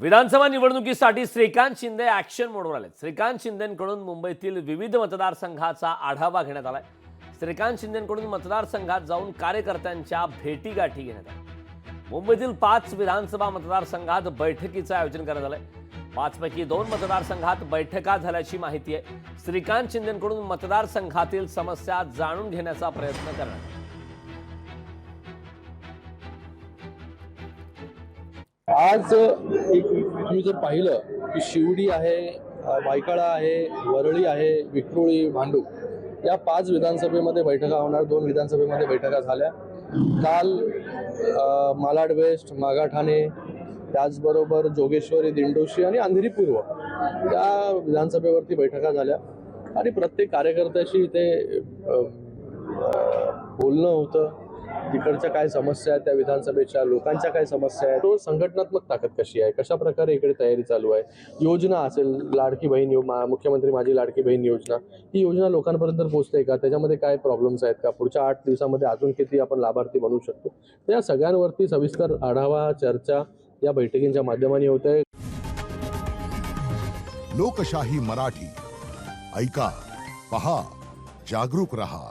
विधानसभा निवडणुकीसाठी श्रीकांत शिंदे ऍक्शन मोडवर आले श्रीकांत शिंदेकडून मुंबईतील विविध मतदारसंघाचा आढावा घेण्यात आलाय. श्रीकांत शिंदेकडून मतदारसंघात जाऊन कार्यकर्त्यांच्या भेटीगाठी घेण्यात आल्या. मुंबईतील पाच विधानसभा मतदारसंघात बैठकीचं आयोजन करण्यात आलंय. पाचपैकी दोन मतदारसंघात बैठका झाल्याची माहिती आहे. श्रीकांत शिंदेकडून मतदारसंघातील समस्या जाणून घेण्याचा प्रयत्न करण्यात आज एक तुम्ही जर पाहिलं की शिवडी आहे वायकाळा आहे वरळी आहे विक्रोळी भांडूप या पाच विधानसभेमध्ये बैठका होणार दोन विधानसभेमध्ये बैठका झाल्या. काल मालाड वेस्ट मागाठाणे त्याचबरोबर जोगेश्वरी दिंडोशी आणि अंधेरी पूर्व या विधानसभेवरती बैठका झाल्या. आणि प्रत्येक कार्यकर्त्याशी इथे बोलणं होतं. तिकडच्या काय समस्या आहेत त्या विधानसभेच्या लोकांच्या काय समस्या आहेत तो संघटनात्मक ताकद कशी आहे कशा प्रकारे इकडे तयारी चालू आहे योजना असेल लाडकी बहीण यो- मा- मुख्यमंत्री माझी लाडकी बहीण योजना ही योजना लोकांपर्यंत पोहोचते का त्याच्यामध्ये काय प्रॉब्लेम्स आहेत का पुढच्या आठ दिवसामध्ये अजून किती आपण लाभार्थी बनवू शकतो? त्या या सगळ्यांवरती सविस्तर आढावा चर्चा या बैठकींच्या माध्यमाने होत आहे. लोकशाही मराठी ऐका पहा जागरूक रहा.